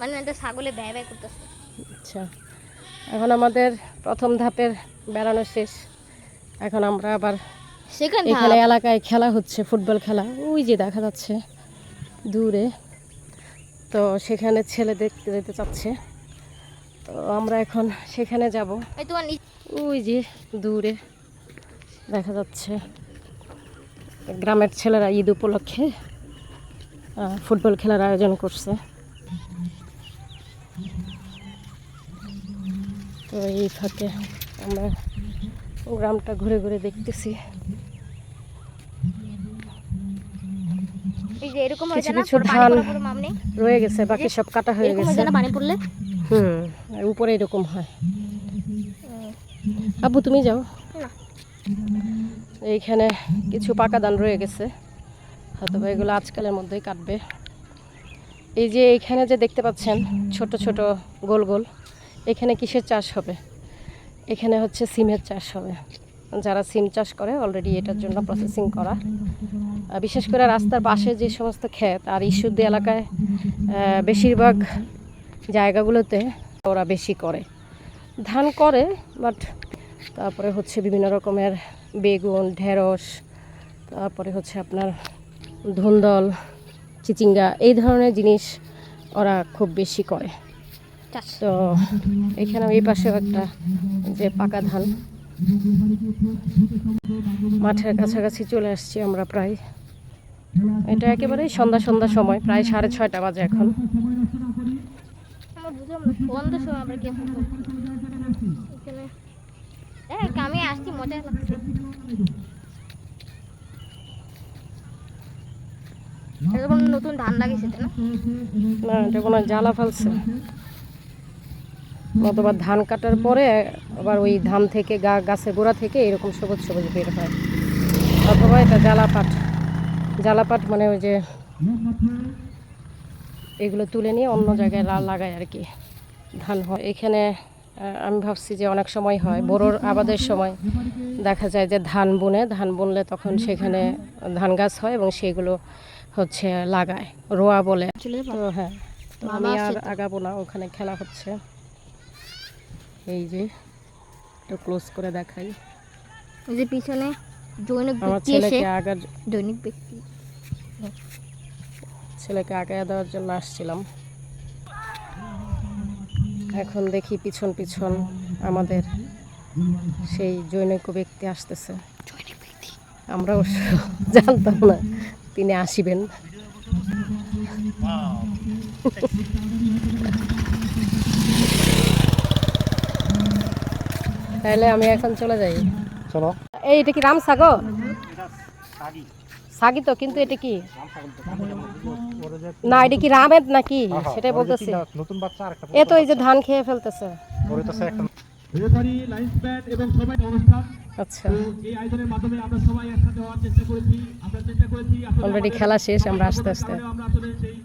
মানে একটা ছাগলে ব্যয় ব্যয় করতেছে। আচ্ছা। এখন আমাদের প্রথম ধাপের বেড়ানো শেষ। এখন আমরা আবার সেখানে এখানে এলাকায় খেলা হচ্ছে ফুটবল খেলা। ওই যে দেখা যাচ্ছে দূরে। তো সেখানে ছেলে দেখতে যেতে চাচ্ছে। তো আমরা এখন সেখানে যাব। ওই যে দূরে দেখা যাচ্ছে গ্রামের ছেলেরা ঈদ উপলক্ষে ফুটবল খেলার আয়োজন করছে। তো এই ফাঁকে আমরা গ্রামটা ঘুরে ঘুরে দেখতেছি। কিছু কিছু ধান রয়ে গেছে বাকি সব কাটা হয়ে গেছে। হুম আর উপরে এরকম হয়। আব্বু তুমি যাও। এইখানে কিছু পাকা ধান রয়ে গেছে। হয়তো এগুলো আজকালের মধ্যেই কাটবে। এই যে এইখানে যে দেখতে পাচ্ছেন ছোট ছোট গোল গোল। এখানে কিসের চাষ হবে? এখানে হচ্ছে সিমের চাষ হবে। যারা সিম চাষ করে অলরেডি এটার জন্য প্রসেসিং করা। বিশেষ করে রাস্তার পাশে যে সমস্ত ক্ষেত, আর ইস্যুদ্দি এলাকায় বেশিরভাগ জায়গাগুলোতে ওরা বেশি করে। ধান করে বাট তারপরে হচ্ছে বিভিন্ন রকমের বেগুন, ঢেঁড়স, তারপরে হচ্ছে আপনার ধুন্দল, চিচিঙ্গা, এই ধরনের জিনিস ওরা খুব বেশি করে। তো এখানে এই পাশেও একটা যে পাকা ধান। মাঠের কাছাকাছি চলে আসছি আমরা প্রায়। এটা একেবারেই সন্ধ্যা সন্ধ্যা সময় প্রায় সাড়ে ছয়টা বাজে এখন। আমি আসছি মজা লাগছে। নতুন ধান লাগিয়েছে না? না এটা কোনো জ্বালা ফেলছে। অথবা ধান কাটার পরে আবার ওই ধান থেকে গা গাছের গোড়া থেকে এরকম সবুজ সবুজ বের হয়। অথবা এটা জ্বালাপাট। জ্বালাপাট মানে ওই যে এগুলো তুলে নিয়ে অন্য জায়গায় লাগায় আর কি। ধান হয়। এখানে আমি ভাবছি যে অনেক সময় হয়। বড়োর আবাদের সময় দেখা যায় যে ধান বুনে। ধান বুনলে তখন সেখানে ধান গাছ হয় এবং সেগুলো হচ্ছে লাগায়। রোয়া বলে। হ্যাঁ তো আমি আর আগাবো না। ওখানে খেলা হচ্ছে। এই যে একটু ক্লোজ করে দেখাই। এই যে পিছনে দৈনিক আমার ব্যক্তি এসে ছেলেকে আগার দৈনিক ব্যক্তি। ছেলেকে আগায় দেওয়ার জন্য আসছিলাম। এখন দেখি পিছন পিছন আমাদের সেই জৈনিক ব্যক্তি আসতেছে। আমরা অবশ্য জানতাম না তিনি আসিবেন। তাহলে আমি এখন চলে যাই। চলো। এই এটা কি রাম সাগর? সাগি তো কিন্তু এটা কি? না এটা কি রামের নাকি? সেটাই বলতেছি। এ তো এই যে ধান খেয়ে ফেলতেছে। অনুষ্ঠান আচ্ছা। এই আয়োজনের মাধ্যমে আমরা সবাই একসাথে হওয়ার চেষ্টা করেছি আমরা চেষ্টা করেছি অলরেডি খেলা শেষ আমরা আস্তে আস্তে। আমরা আসলে সেই